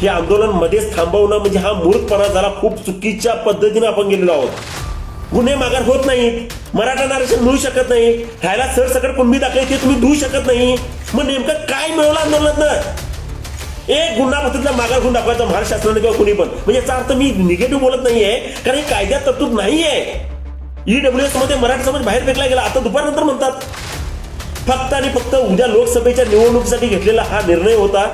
हे आंदोलन मध्येच थांबवणं म्हणजे हा मूर्खपणा झाला. खूप चुकीच्या पद्धतीने आपण गेलेलो आहोत. गुन्हे माघार होत नाहीत. मराठा आरक्षण मिळू शकत नाही. ह्याला सरसकट कुणबी दाखले ते तुम्ही धुवू शकत नाही. मग नेमकं काय मिळवलं आंदोलनात एक गुन्हा पद्धतीला माघार होऊन दाखवायचा महाराष्ट्र शासनाने किंवा कुणी पण. म्हणजे याचा अर्थ मी निगेटिव्ह बोलत नाहीये कारण हे कायद्यात तरतूद नाहीये. ईडब्ल्यू एसमध्ये मराठा समाज बाहेर फेकला गेला. आता दुपारनंतर म्हणतात. फक्त आणि फक्त उद्या लोकसभेच्या निवडणुकीसाठी घेतलेला हा निर्णय होता.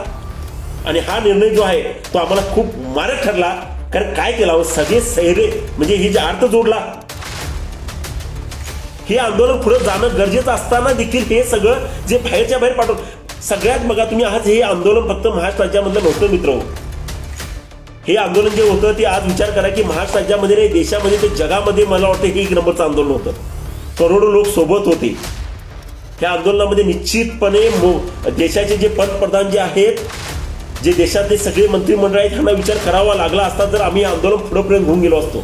आणि हा निर्णय जो आहे तो आम्हाला खूप मारक ठरला. कारण काय केला हो? सगळे सैरे म्हणजे ही जे अर्थ जोडला हे आंदोलन पुढे जाणं गरजेचं असताना देखील हे सगळं जे बाहेरच्या बाहेर पाठव सगळ्यात बघा तुम्ही आज हे आंदोलन फक्त महाराष्ट्र राज्यामधलं नव्हतं मित्र हो. हे. आंदोलन जे होतं ते आज विचार करा की महाराष्ट्र राज्यामध्ये नाही देशामध्ये ते जगामध्ये मला वाटतं हे एक नंबरचं आंदोलन होतं. करोडो लोक सोबत होते. या आंदोलनामध्ये निश्चितपणे मो- देशाचे जे पंतप्रधान जे आहेत जे देशातले सगळे मंत्रिमंडळ आहेत त्यांना विचार करावा लागला असता तर आम्ही आंदोलन पुढेपर्यंत घेऊन गेलो असतो.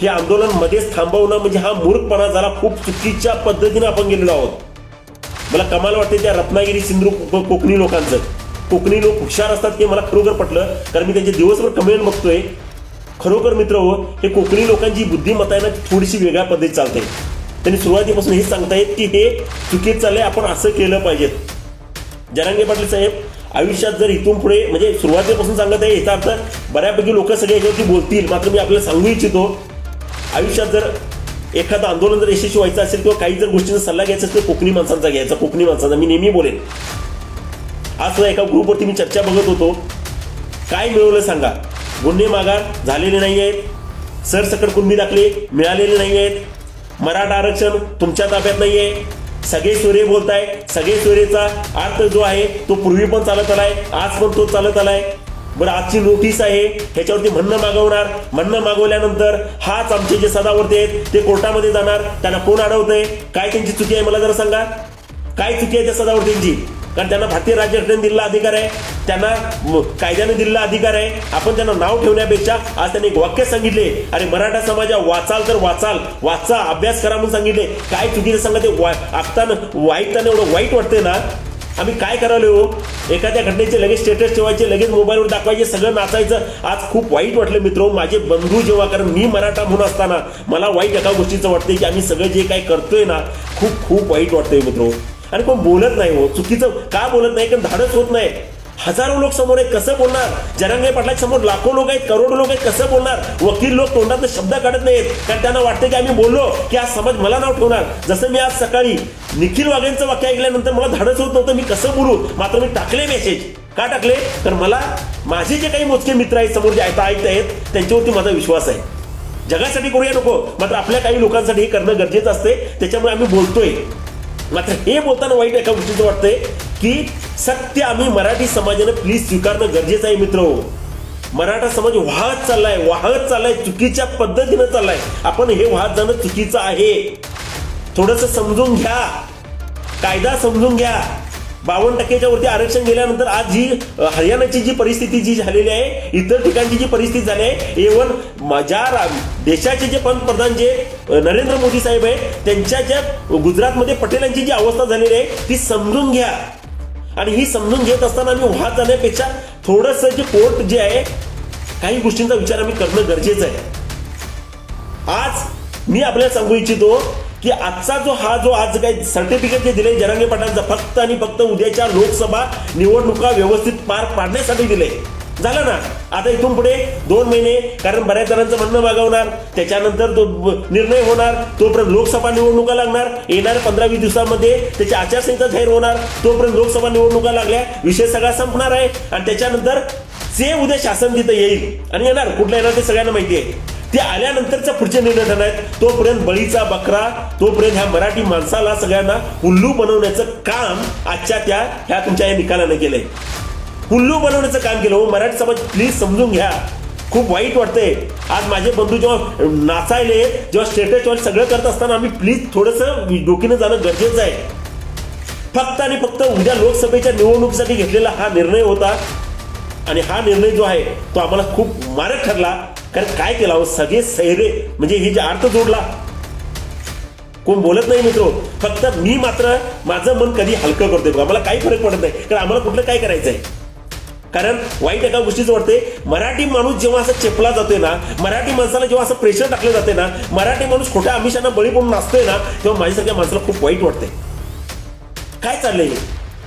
हे आंदोलन मध्येच थांबवणं म्हणजे हा मूर्खपणा झाला. खूप चुकीच्या पद्धतीने आपण गेलेलो आहोत. मला कमाल वाटते त्या रत्नागिरी सिंधू कोकणी लोकांचं. कोकणी लोक हुशार असतात हे मला खरोखर पटलं. कारण मी त्यांचे दिवसभर कमेंट बघतोय. खरोखर मित्र हो हे कोकणी लोकांची बुद्धिमत्ता आहे ना थोडीशी वेगळ्या पद्धतीत चालते. त्यांनी सुरुवातीपासून हे सांगतायत की हे चुकीत चाललंय आपण असं केलं पाहिजेत जरांगे पाटील साहेब आयुष्यात जर इथून पुढे म्हणजे सुरुवातीपासून सांगत आहे याचा अर्थ बऱ्यापैकी लोक सगळे याच्यावरती बोलतील मात्र मी आपल्याला सांगू इच्छितो आयुष्यात जर एखादं आंदोलन जर यशस्वी व्हायचं असेल किंवा काही जर गोष्टींचा सल्ला घ्यायचा असेल तर कोकणी माणसांचा घ्यायचा कोकणी माणसांचा मी नेहमी बोलेन. आज सुद्धा एका ग्रुपवरती मी चर्चा बघत होतो. काय मिळवलं सांगा? गुन्हे माघार झालेले नाही आहेत. सरसकट कुणबी दाखले मिळालेले नाही आहेत. मराठा आरक्षण तुमच्या ताब्यात नाही आहे सगळे सूर्य बोलताय सगळे सूर्यचा अर्थ जो आहे तो पूर्वी पण चालत आलाय आज पण तो चालत आलाय. बरं आजची नोटीस आहे ह्याच्यावरती म्हणणं मागवणार. म्हणणं मागवल्यानंतर हाच आमचे जे सदावर्ती आहेत ते कोर्टामध्ये जाणार. त्यांना कोण अडवतंय? काय त्यांची चुकी आहे मला जरा सांगा. काय चुकी आहे त्या सदावर्तींची? कारण त्यांना भारतीय राज्यघटनेने दिलेला अधिकार आहे. त्यांना कायद्याने दिलेला अधिकार आहे. आपण त्यांना नाव ठेवण्यापेक्षा आज त्यांनी एक वाक्य सांगितले. अरे मराठा समाजा वाचाल तर वाचाल. वाचा अभ्यास करा म्हणून सांगितले. काय चुकीचं सांगा ते वा- ऐकताना वाईटताना एवढं वाईट वाटतंय ना? आम्ही काय करायला हो? एखाद्या घटनेचे लगेच स्टेटस ठेवायचे लगेच मोबाईलवर दाखवायचे सगळं नाचायचं. आज खूप वाईट वाटलं मित्र. माझे बंधू जेव्हा कारण मी मराठा म्हणून असताना मला वाईट एका गोष्टीचं वाटतंय की आम्ही सगळं जे काय करतोय ना खूप खूप वाईट वाटतंय मित्र. आणि कोण बोलत नाही हो. चुकीचं का बोलत नाही कारण धाडस होत नाही. हजारो लोक समोर आहेत कसं बोलणार? जरांगे पाटला समोर लाखो लोक आहेत करोडो लोक आहेत कसं बोलणार? वकील लोक तोंडात शब्द काढत नाहीत. कारण त्यांना वाटतं की आम्ही बोललो की आज समाज मला नाव ठेवणार. जसं मी आज सकाळी निखिल वाघेंचं वाक्य ऐकल्यानंतर मला धाडस होत नव्हतं मी कसं बोलू? मात्र मी टाकले मेसेज का टाकले? तर मला माझे जे काही मोजके मित्र आहेत समोर जे ऐकता ऐकत आहेत त्यांच्यावरती माझा विश्वास आहे. जगासाठी करूया नको मात्र आपल्या काही लोकांसाठी हे करणं गरजेचं असते. त्याच्यामुळे आम्ही बोलतोय. मात्र हे बोलताना वाईट एका गोष्टीचं वाटतंय की सत्य आम्ही मराठी समाजानं प्लीज स्वीकारणं गरजेचं आहे मित्र. मराठा समाज वाहत चाललाय वाहत चाललाय चुकीच्या पद्धतीनं चाललाय. आपण हे वाहत जाणं चुकीचं आहे. थोडस समजून घ्या. कायदा समजून घ्या. बावन्न टक्क्याच्या वरती आरक्षण गेल्यानंतर आज जी हरियाणाची जी परिस्थिती जी झालेली आहे इतर ठिकाणची जी परिस्थिती झाली आहे एवन माझ्या देशाचे जे पंतप्रधान जे नरेंद्र मोदी साहेब आहेत त्यांच्या ज्या गुजरातमध्ये पटेलांची जी अवस्था झालेली आहे ती समजून घ्या. आणि ही समजून घेत असताना आम्ही वाहत जाण्यापेक्षा थोडस जे कोर्ट जे आहे काही गोष्टींचा विचार आम्ही करणं गरजेचं आहे. आज मी आपल्याला सांगू इच्छितो की आजचा जो हा जो आज काही सर्टिफिकेट जे दिले जरांगे पाटलांचा फक्त आणि फक्त उद्याच्या लोकसभा निवडणुका व्यवस्थित पार पाडण्यासाठी दिले. झालं ना? आता इथून पुढे दोन महिने कारण बऱ्याच जणांचं म्हणणं मागवणार त्याच्यानंतर तो निर्णय होणार तोपर्यंत लोकसभा निवडणुका लागणार येणाऱ्या पंधरा वीस दिवसामध्ये त्याची आचारसंहिता जाहीर होणार तोपर्यंत लोकसभा निवडणुका लागल्या विषय सगळा संपणार आहे. आणि त्याच्यानंतर जे उद्या शासन तिथं येईल आणि येणार कुठलं येणार ते सगळ्यांना माहिती आहे. ते आल्यानंतरचा पुढचे निर्णय ठरणार आहेत. तोपर्यंत बळीचा बकरा तोपर्यंत ह्या मराठी माणसाला सगळ्यांना उल्लू बनवण्याचं काम आजच्या त्या ह्या तुमच्या या निकालानं केलंय. उल्लू बनवण्याचं काम केलं. हो मराठी समाज प्लीज समजून घ्या. खूप वाईट वाटतंय. आज माझे बंधू जेव्हा नाचायले जेव्हा स्टेटस जेव्हा सगळं करत असताना आम्ही प्लीज थोडंसं डोकीनं जाणं गरजेचं आहे. फक्त आणि फक्त उद्या लोकसभेच्या निवडणुकीसाठी घेतलेला हा निर्णय होता. आणि हा निर्णय जो आहे तो आम्हाला खूप मारक ठरला. कारण काय केला हो सगळे सैरे म्हणजे ही जे अर्थ जोडला. कोण बोलत नाही मित्र फक्त मी मात्र माझं मन कधी हलकं करतोय बघा. मला काही फरक पडत नाही. कारण आम्हाला कुठलं काय करायचं आहे कारण वाईट एका गोष्टीचं वाटते मराठी माणूस जेव्हा असं चेपला जातोय ना मराठी माणसाला जेव्हा असं प्रेशर टाकलं जाते ना मराठी माणूस खोट्या आमिषांना बळी पडून नाचतोय ना तेव्हा माझ्यासारख्या माणसाला खूप वाईट वाटते काय चाललंय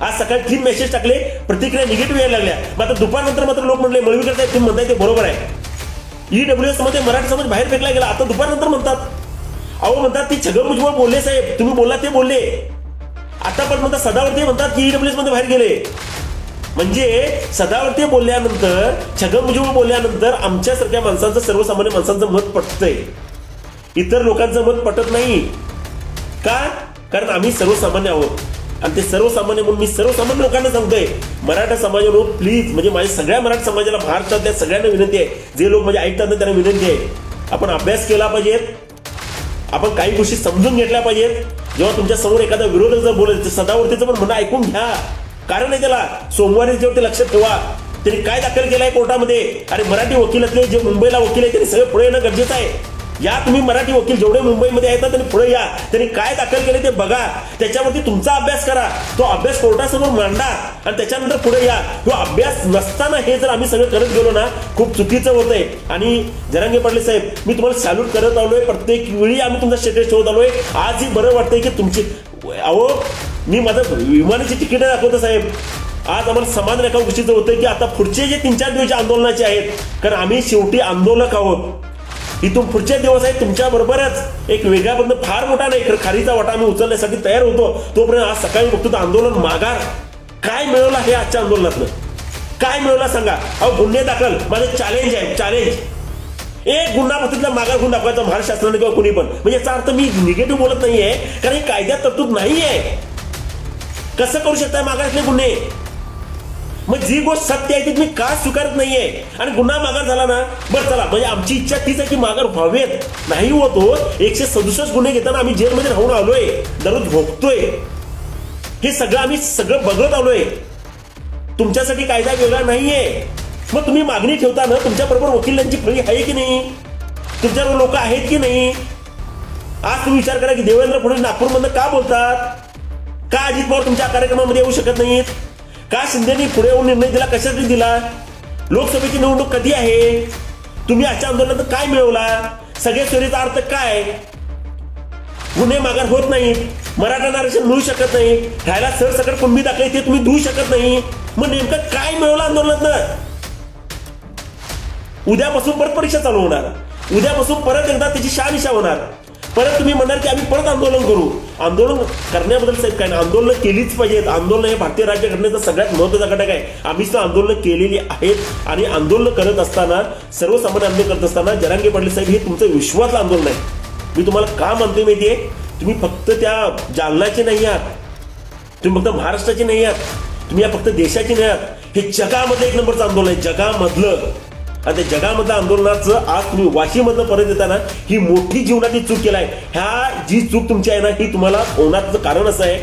आज सकाळी तीन मेसेज टाकले प्रतिक्रिया निगेटिव्ह यायला लागल्या. मग आता दुपारनंतर मात्र लोक म्हणले मळवी करतायत तुम्ही म्हणताय ते बरोबर आहे. ईडब्ल्यू एसमध्ये मराठी समाज बाहेर फेकला गेला. आता दुपारनंतर म्हणतात. अहो म्हणतात ती छगन भुजबळ बोलले साहेब. तुम्ही बोला ते बोलले. आता पण म्हणतात सदावर्ती म्हणतात की ईडब्ल्यू एसमध्ये बाहेर गेले. म्हणजे सदावर्ती बोलल्यानंतर छगन भुजबळ बोलल्यानंतर आमच्यासारख्या माणसांचं सर्वसामान्य माणसांचं मत पटतंय. इतर लोकांचं मत पटत नाही. का? कारण आम्ही सर्वसामान्य आहोत. आणि ते सर्वसामान्य म्हणून मी सर्वसामान्य लोकांना सांगतोय मराठा समाजानो प्लीज म्हणजे माझ्या सगळ्या मराठा समाजाला महाराष्ट्रातल्या सगळ्यांना विनंती आहे. जे लोक म्हणजे ऐकतात ना त्यांना विनंती आहे. आपण अभ्यास केला पाहिजेत आपण काही गोष्टी समजून घेतल्या पाहिजेत. जेव्हा तुमच्यासमोर एखादा विरोधक जर बोलत सदावरतीचं पण म्हणणं ऐकून घ्या. कारण आहे त्याला सोमवारी जेव्हा ते लक्षात ठेवा त्यांनी काय दाखल केलाय कोर्टामध्ये? अरे मराठी वकिलातले जे मुंबईला वकील आहे त्यांनी सगळे पुढे येणं गरजेचं आहे. या तुम्ही मराठी वकील जेवढे मुंबईमध्ये आहेत ना त्यांनी पुढे या. त्यांनी काय दाखल केले ते बघा. त्याच्यावरती तुमचा अभ्यास करा. तो अभ्यास कोर्टासमोर मांडा आणि त्याच्यानंतर पुढे या. तो अभ्यास नसताना हे जर आम्ही सगळं करत गेलो ना खूप चुकीचं होतंय. आणि जरांगे पाटील साहेब मी तुम्हाला सॅल्यूट करत आलोय. प्रत्येक वेळी आम्ही तुमचा स्टेटस ठेवत आलोय. आजही बरं वाटतंय की तुमची अहो मी माझं विमानाची तिकीट दाखवतो साहेब. आज आम्हाला समाधान एका गोष्टीचं होतं की आता पुढचे जे तीन चार दिवस आंदोलनाचे आहेत कारण आम्ही शेवटी आंदोलक आहोत. इथून पुढचे दिवस आहेत तुमच्या बरोबरच एक वेगळा फार मोठा नाही खरं खारीचा वाटा आम्ही उचलण्यासाठी तयार होतो. तोपर्यंत आज सकाळी बघतो तर आंदोलन माघार. काय मिळवलं हे आजच्या आंदोलनातलं काय मिळवलं सांगा? अहो गुन्हे दाखल. माझं चॅलेंज आहे चॅलेंज एक गुन्हा पद्धतीला मागार गुण दाखवायचा महाराष्ट्र शासनाने किंवा कुणी पण. म्हणजे याचा अर्थ मी निगेटिव्ह बोलत नाहीये कारण हे कायद्यात तरतूद नाहीये. कसं करू शकताय मागासले गुन्हे? मग जी गोष्ट सत्य आहे ती तुम्ही का स्वीकारत नाहीये? आणि गुन्हा माघार झाला ना बरं चला म्हणजे आमची इच्छा तीच आहे की माघार व्हावेत. नाही होतो हो. एकशे सदुसष्ट गुन्हे घेताना आम्ही जेलमध्ये राहून आलोय. दररोज भोगतोय. हे सगळं आम्ही सगळं बघत आलोय. तुमच्यासाठी कायदा वेगळा नाहीये. मग तुम्ही मागणी ठेवताना तुमच्या बरोबर वकिलांची फळी आहे की नाही? तुमच्याबरोबर लोक आहेत की नाही? आज तुम्ही विचार करा की देवेंद्र फडणवीस नागपूरमधनं का बोलतात? का अजित पवार तुमच्या कार्यक्रमामध्ये येऊ शकत नाहीत? का शिंदेनी पुढे येऊन निर्णय दिला? कशासाठी दिला? लोकसभेची निवडणूक कधी आहे? तुम्ही अशा आंदोलनात काय मिळवला? सगळ्या सोयीचा अर्थ काय? गुन्हे माघार होत नाही. मराठा आरक्षण मिळू शकत नाही. राहायला सरसकट कुंभी दाखले ते तुम्ही धुवू शकत नाही. मग नेमकं काय मिळवलं आंदोलनात उद्यापासून परत परीक्षा चालू होणार. उद्यापासून परत एकदा त्याची शानिशा होणार. परत तुम्ही म्हणाल की आम्ही परत आंदोलन करू. आंदोलन करण्याबद्दल साहेब काय आंदोलनं आंदोलन केलीच पाहिजेत. आंदोलन हे भारतीय राज्यघटनेचा सगळ्यात महत्त्वाचा घटक आहे. आम्हीच सुद्धा आंदोलन केलेली आहेत आणि आंदोलन करत असताना सर्वसामान्य आंदोलन करत असताना जरांगे पाटील साहेब हे तुमचं विश्वातलं आंदोलन आहे. मी तुम्हाला का म्हणते माहिती आहे तुम्ही फक्त त्या जालनाचे नाही आहात. तुम्ही फक्त महाराष्ट्राचे नाही आहात. तुम्ही या फक्त देशाचे नाही आहात. हे जगामधलं एक नंबरचं आंदोलन आहे. जगामधलं. आणि त्या जगामधलं आंदोलनाचं आज तुम्ही वाशीमधनं परत येताना ही मोठी जीवनाची चूक केला आहे ह्या जी चूक तुमची आहे ना ही तुम्हाला होण्याचं कारण असं आहे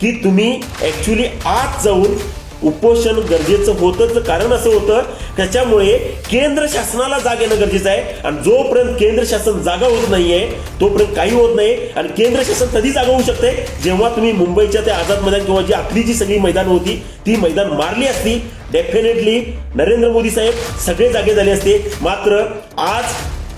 की तुम्ही ॲक्च्युली आत जाऊन उपोषण गरजेचं होतं कारण असं होतं. त्याच्यामुळे केंद्र शासनाला जाग येणं गरजेचं आहे. आणि जोपर्यंत केंद्र शासन जागा होत नाहीये तोपर्यंत काही होत नाही. आणि केंद्र शासन कधी जागा होऊ शकते. जेव्हा तुम्ही मुंबईच्या त्या आझाद मैदान किंवा जी आपली जी सगळी मैदान होती ती मैदान मारली असती डेफिनेटली नरेंद्र मोदी साहेब सगळे जागे झाले असते. मात्र आज